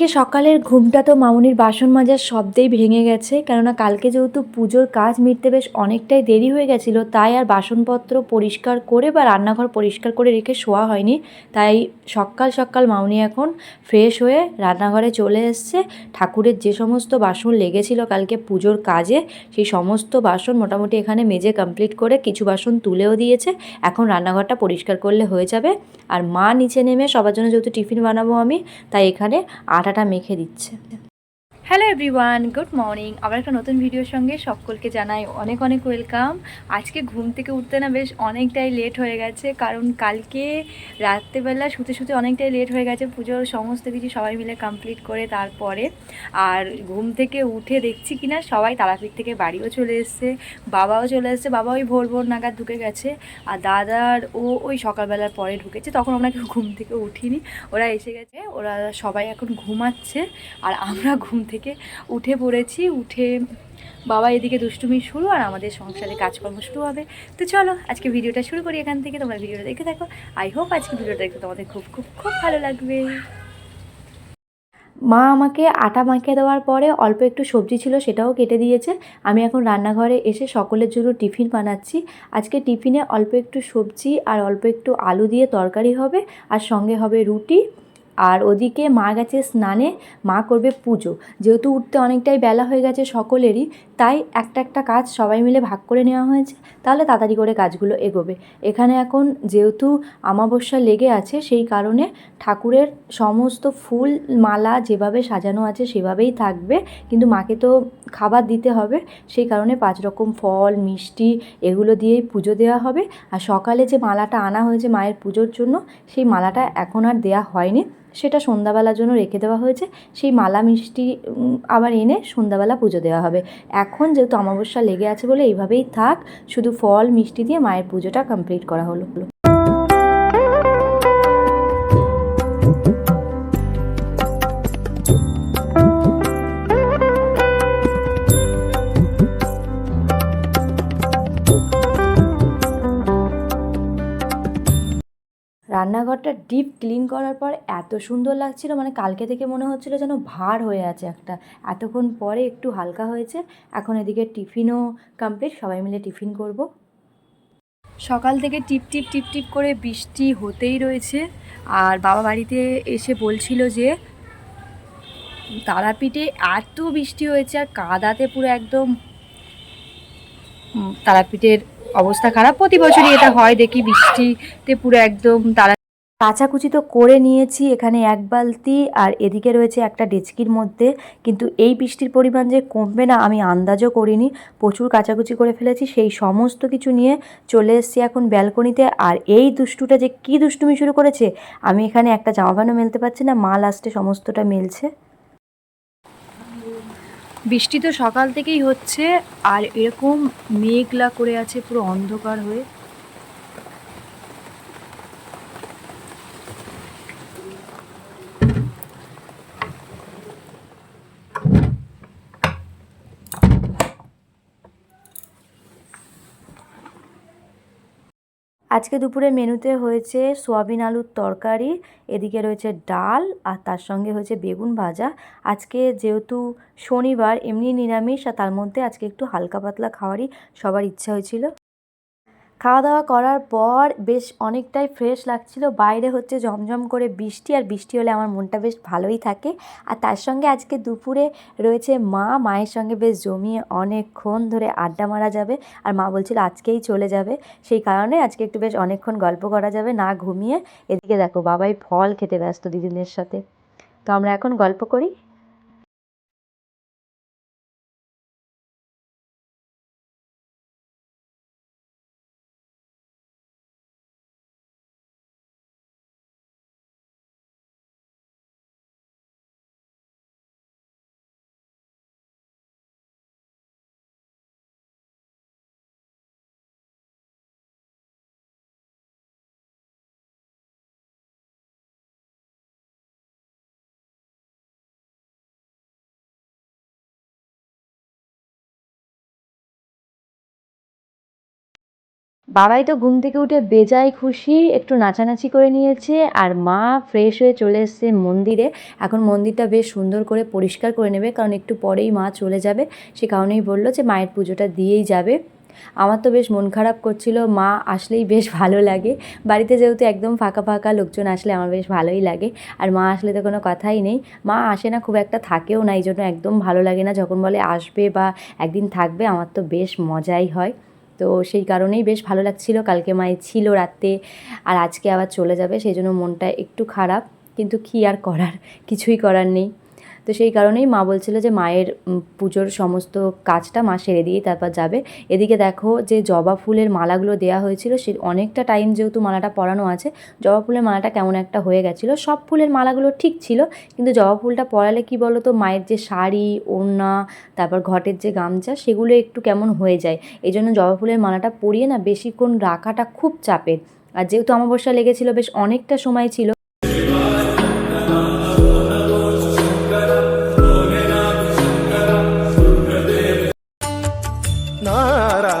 আজকে সকালের ঘুমটা তো মামুনির বাসন মাজার শব্দেই ভেঙে গেছে, কেননা কালকে যেহেতু পুজোর কাজ মিটতে বেশ অনেকটাই দেরি হয়ে গেছিল, তাই আর বাসনপত্র পরিষ্কার করে বা রান্নাঘর পরিষ্কার করে রেখে শোয়া হয়নি, তাই সকাল সকাল মামুনি এখন ফ্রেশ হয়ে রান্নাঘরে চলে এসছে। ঠাকুরের যে সমস্ত বাসন লেগেছিল কালকে পুজোর কাজে, সেই সমস্ত বাসন মোটামুটি এখানে মেজে কমপ্লিট করে কিছু বাসন তুলেও দিয়েছে, এখন রান্নাঘরটা পরিষ্কার করলে হয়ে যাবে। আর মা নিচে নেমে সবার জন্য যেহেতু টিফিন বানাবো আমি, তাই এখানে আটাটা মেখে দিচ্ছে। হ্যালো এভরিওয়ান গুড মর্নিং আবার একটা নতুন ভিডিওর সঙ্গে সকলকে জানাই অনেক অনেক ওয়েলকাম আজকে ঘুম থেকে উঠতে না বেশ অনেকটাই লেট হয়ে গেছে, কারণ কালকে রাত্রেবেলা শুতে শুতে অনেকটাই লেট হয়ে গেছে, পুজোর সমস্ত কিছু সবাই মিলে কমপ্লিট করে তারপরে আর ঘুম থেকে উঠে দেখছি কিনা, সবাই তারাপীঠ থেকে বাড়িও চলে এসছে, বাবাও চলে এসছে, বাবা ওই ভোর ভোর নাগাদ ঢুকে গেছে আর দাদার ও ওই সকালবেলার পরে ঢুকেছে, তখন আমরা ঘুম থেকে উঠিনি, ওরা এসে গেছে, ওরা সবাই এখন ঘুমাচ্ছে আর আমরা ঘুম থেকে উঠে পড়েছি, উঠে বাবা এদিকে দুষ্টুমি শুরু আর আমাদের সংসারে কাজকর্ম শুরু হবে। তো চলো, আজকে ভিডিওটা শুরু করি এখান থেকে, তোমরা ভিডিওটা দেখে থাকো। আই হোপ আজকে ভিডিওটা দেখতে তোমাদের খুব খুব খুব ভালো লাগবে। মা আমাকে আটা মাখিয়ে দেওয়ার পরে অল্প একটু সবজি ছিল সেটাও কেটে দিয়েছে। আমি এখন রান্নাঘরে এসে সকলের জন্য টিফিন বানাচ্ছি। আজকে টিফিনে অল্প একটু সবজি আর অল্প একটু আলু দিয়ে তরকারি হবে, আর সঙ্গে হবে রুটি। আর ওদিকে মা গেছে স্নানে, মা করবে পুজো। যেহেতু উঠতে অনেকটাই বেলা হয়ে গেছে সকলেরই, তাই একটা একটা কাজ সবাই মিলে ভাগ করে নেওয়া হয়েছে। তাহলে তাড়াতাড়ি করে কাজগুলো এগোবে। এখানে এখন যেহেতু আমাবস্যা লেগে আছে, সেই কারণে ঠাকুরের সমস্ত ফুল, মালা যেভাবে সাজানো আছে সেভাবেই থাকবে। কিন্তু মাকে তো খাবার দিতে হবে, সেই কারণে পাঁচ রকম ফল, মিষ্টি এগুলো দিয়েই পুজো দেওয়া হবে। আর সকালে যে মালাটা আনা হয়েছে মায়ের পুজোর জন্য, সেই মালাটা এখন আর দেওয়া হয়নি। সেটা সন্ধ্যাবেলার জন্য রেখে দেওয়া হয়েছে। সেই মালা মিষ্টি আবার এনে সন্ধ্যাবেলা পুজো দেওয়া হবে। এখন যেহেতু অমাবস্যা লেগে আছে বলে এইভাবেই থাক, শুধু ফল, মিষ্টি দিয়ে মায়ের পুজোটা কমপ্লিট করা হলো। রান্নাঘরটা ডিপ ক্লিন করার পর এত সুন্দর লাগছিল মানে কালকে থেকে মনে হচ্ছিল যেন ভার হয়ে আছে একটা। এতক্ষণ পরে একটু হালকা হয়েছে, এখন এদিকে টিফিনও কমপ্লিট সবাই মিলে টিফিন করব। সকাল থেকে টিপ টিপ টিপ টিপ করে বৃষ্টি হতেই রয়েছে, আর বাবা বাড়িতে এসে বলছিল যে, তারাপীঠে এত বৃষ্টি হয়েছে আর কাদাতে পুরো একদম তারাপীঠের অবস্থা খারাপ। প্রতি বছরই এটা হয়, দেখি বৃষ্টিতে পুরো একদম তারা কাচাকুচি তো করে নিয়েছি, এখানে এক বালতি, আর এদিকে রয়েছে একটা ডেচকির মধ্যে। কিন্তু এই বৃষ্টির পরিমাণ যে কমবে না, আমি আন্দাজও করিনি। প্রচুর কাচাকুচি করে ফেলেছি, সেই সমস্ত কিছু নিয়ে চলে এসেছি এখন ব্যালকনিতে। আর এই দুষ্টুটা যে কী দুষ্টুমি শুরু করেছে, আমি এখানে একটা জামা প্যান্টও মেলতে পারছি না, মা লাস্টে সমস্তটা মেলছে। বৃষ্টি তো সকাল থেকেই হচ্ছে আর এরকম মেঘলা করে আছে পুরো অন্ধকার হয়ে। আজকে দুপুরে মেনুতে হয়েছে সোয়াবিন আলুর তরকারি, এদিকে রয়েছে ডাল আর তার সঙ্গে হয়েছে বেগুন ভাজা। আজকে যেহেতু শনিবার, এমনি নিরামিষ আর তার মধ্যে আজকে একটু হালকা পাতলা খাওয়ারই সবার ইচ্ছা হয়েছিল। খাওয়া দাওয়া করার পর বেশ অনেকটাই ফ্রেশ লাগছিল। বাইরে হচ্ছে ঝমঝম করে বৃষ্টি আর বৃষ্টি হলে আমার মনটা বেশ ভালোই থাকে। আর তার সঙ্গে আজকে দুপুরে রয়েছে মা। মায়ের সঙ্গে বেশ জমিয়ে অনেকক্ষণ ধরে আড্ডা মারা যাবে। আর মা বলছিল আজকেই চলে যাবে। সেই কারণে আজকে একটু বেশ অনেকক্ষণ গল্প করা যাবে, না ঘুমিয়ে। এদিকে দেখো বাবাই ফল খেতে ব্যস্ত দিদিদের সাথে। তো আমরা এখন গল্প করি। বাবাই তো ঘুম থেকে উঠে বেজায় খুশি, একটু নাচানাচি করে নিয়েছে আর মা ফ্রেশ হয়ে চলে এসছে মন্দিরে। এখন মন্দিরটা বেশ সুন্দর করে পরিষ্কার করে নেবে, কারণ একটু পরেই মা চলে যাবে। সে কারণেই বলল যে মায়ের পুজোটা দিয়েই যাবে। আমার তো বেশ মন খারাপ করছিল, মা আসলেই বেশ ভালো লাগে। বাড়িতে যেহেতু একদম ফাঁকা ফাঁকা লোকজন আসলে আমার বেশ ভালোই লাগে। আর মা আসলে তো কোনো কথাই নেই। মা আসে না, খুব একটা থাকেও না এই জন্য একদম ভালো লাগে না। যখন বলে আসবে বা একদিন থাকবে, আমার তো বেশ মজাই হয়। তো সেই কারণেই বেশ ভালো লাগছিল। কালকে মায়ে ছিল রাত্রে আর আজকে আবার চলে যাবে, সেই জন্য মনটা একটু খারাপ। কিন্তু কী আর করার? কিছুই করার নেই। তো সেই কারণেই মা বলছিল যে মায়ের পুজোর সমস্ত কাজটা মা সেরে দিয়েই তারপর যাবে। এদিকে দেখো যে জবা ফুলের মালাগুলো দেওয়া হয়েছিল, সে অনেকটা টাইম যেহেতু মালাটা পরানো আছে, জবা ফুলের মালাটা কেমন একটা হয়ে গেছিল। সব ফুলের মালাগুলো ঠিক ছিল, কিন্তু জবা ফুলটা পরালে কি বলো তো মায়ের যে শাড়ি, ওড়না, তারপর ঘটের যে গামছা, সেগুলো একটু কেমন হয়ে যায়। এই জন্য জবা ফুলের মালাটা পরিয়ে না বেশিক্ষণ রাখাটা খুব চাপের। আর যেহেতু অমাবস্যা লেগেছিল, বেশ অনেকটা সময় ছিল। ಮಾರಾ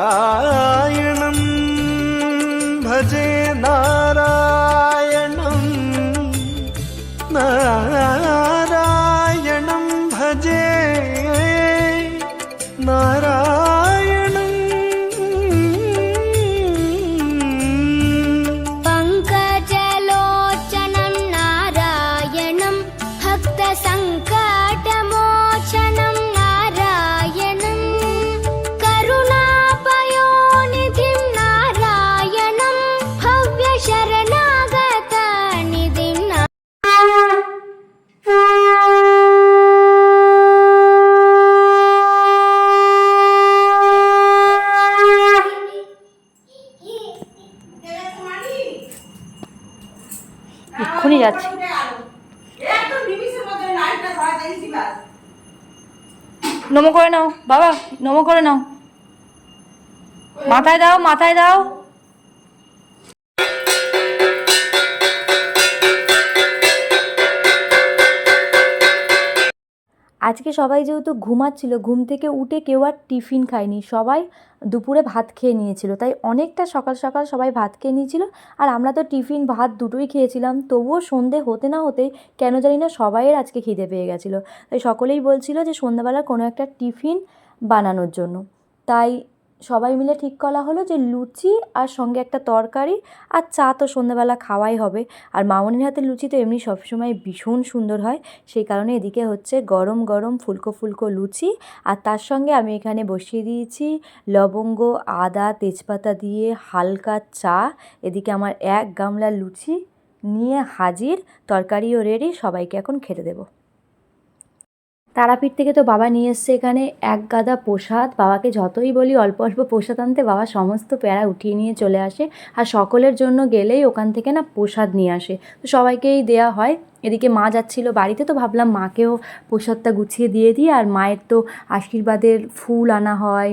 নমো করে নাও বাবা নমো করে নাও। মাথায় দাও মাথায় দাও। আজকে সবাই যেহেতু ঘুমাচ্ছিল, ঘুম থেকে উঠে কেউ আর টিফিন খায়নি। সবাই দুপুরে ভাত খেয়ে নিয়েছিল। তাই অনেকটা সকাল সকাল সবাই ভাত খেয়ে নিয়েছিল। আর আমরা তো টিফিন, ভাত দুটোই খেয়েছিলাম। তবুও সন্ধে হতে না হতে কেন জানি না সবাইয়ের আজকে খিদে পেয়ে গেছিল। তাই সকলেই বলছিল যে সন্ধ্যাবেলা কোনো একটা টিফিন বানানোর জন্য। তাই সবাই মিলে ঠিক করা হলো যে লুচি আর সঙ্গে একটা তরকারি আর চা তো সন্ধ্যাবেলা খাওয়াই হবে। আর মামনির হাতের লুচি তো এমনি সবসময় ভীষণ সুন্দর হয়। সেই কারণে এদিকে হচ্ছে গরম গরম ফুলকো ফুলকো লুচি আর তার সঙ্গে আমি এখানে বসিয়ে দিয়েছি লবঙ্গ, আদা, তেজপাতা দিয়ে হালকা চা। এদিকে আমার এক গামলা লুচি নিয়ে হাজির। তরকারিও রেডি সবাইকে এখন খেতে দেবো। তারাপীঠ থেকে তো বাবা নিয়ে এসছে এখানে এক গাদা প্রসাদ। বাবাকে যতই বলি অল্প অল্প প্রসাদ আনতে বাবা সমস্ত প্যারা উঠিয়ে নিয়ে চলে আসে আর সকলের জন্য গেলেই ওখান থেকে না প্রসাদ নিয়ে আসে। তো সবাইকেই দেয়া হয়। এদিকে মা যাচ্ছিল বাড়িতে তো ভাবলাম মাকেও প্রসাদটা গুছিয়ে দিয়ে দিই আর মায়ের তো আশীর্বাদের ফুল আনা হয়।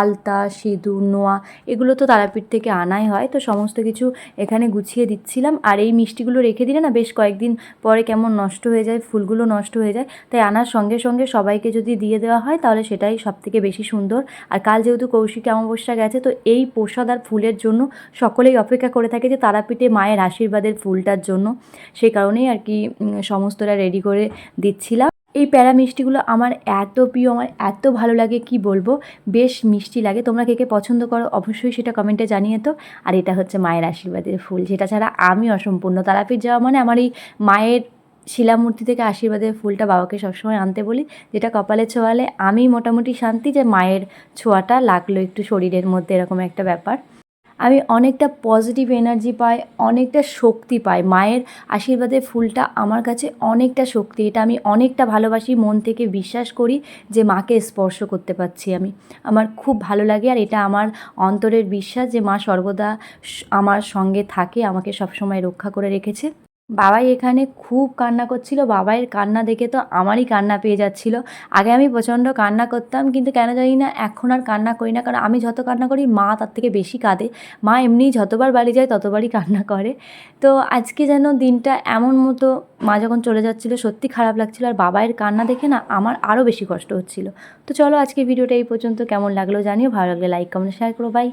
আলতা, সিঁদুর, নোয়া, এগুলো তো তারাপীঠ থেকে আনাই হয়। তো সমস্ত কিছু এখানে গুছিয়ে দিচ্ছিলাম। আর এই মিষ্টিগুলো রেখে দিলে না বেশ কয়েকদিন পরে কেমন নষ্ট হয়ে যায়, ফুলগুলো নষ্ট হয়ে যায়। তাই আনার সঙ্গে সঙ্গে সবাইকে যদি দিয়ে দেওয়া হয় তাহলে সেটাই সবথেকে বেশি সুন্দর। আর কাল যেহেতু কৌশিক অমাবস্যা গেছে, তো এই প্রসাদ আর ফুলের জন্য সকলেই অপেক্ষা করে থাকে যে তারাপীঠে মায়ের আশীর্বাদের ফুলটার জন্য। সেই কারণেই আর কি সমস্তটা রেডি করে দিচ্ছিলাম। এই প্যারা মিষ্টিগুলো আমার এত প্রিয়, আমার এত ভালো লাগে, কি বলব? বেশ মিষ্টি লাগে। তোমরা কে কে পছন্দ করো, অবশ্যই সেটা কমেন্টে জানিয়ে তো। আর এটা হচ্ছে মায়ের আশীর্বাদের ফুল যেটা ছাড়া আমি অসম্পূর্ণ। তারাপীঠ যাওয়া মানে আমার এই মায়ের শিলামূর্তি থেকে আশীর্বাদের ফুলটা বাবাকে সবসময় আনতে বলি, যেটা কপালে ছোঁয়ালে। আমি মোটামুটি শান্তি যে মায়ের ছোঁয়াটা লাগল একটু শরীরের মধ্যে, এরকম একটা ব্যাপার। আমি অনেকটা পজিটিভ এনার্জি পাই, অনেকটা শক্তি পাই। মায়ের আশীর্বাদে ফুলটা আমার কাছে অনেকটা শক্তি। এটা আমি অনেকটা ভালোবাসি, মন থেকে বিশ্বাস করি যে মাকে স্পর্শ করতে পারছি আমি। আমার খুব ভালো লাগে আর এটা আমার অন্তরের বিশ্বাস যে মা সর্বদা আমার সঙ্গে থাকে, আমাকে সবসময় রক্ষা করে রেখেছে। বাবাই এখানে খুব কান্না করছিল। বাবাইয়ের কান্না দেখে তো আমারই কান্না পেয়ে যাচ্ছিল। আগে আমি প্রচণ্ড কান্না করতাম, কিন্তু কেন জানি না এখন আর কান্না করি না। কারণ আমি যত কান্না করি, মা তার থেকে বেশি কাঁদে। মা এমনিই যতবার বাড়ি যায়, ততবারই কান্না করে। তো আজকে যেন দিনটা এমন মতো মা যখন চলে যাচ্ছিল, সত্যি খারাপ লাগছিল। আর বাবাইয়ের কান্না দেখে না আমার আরও বেশি কষ্ট হচ্ছিল। তো চলো আজকে ভিডিওটা এই পর্যন্ত। কেমন লাগল জানিও। ভালো লাগলে লাইক কমেন্ট শেয়ার করো। বাই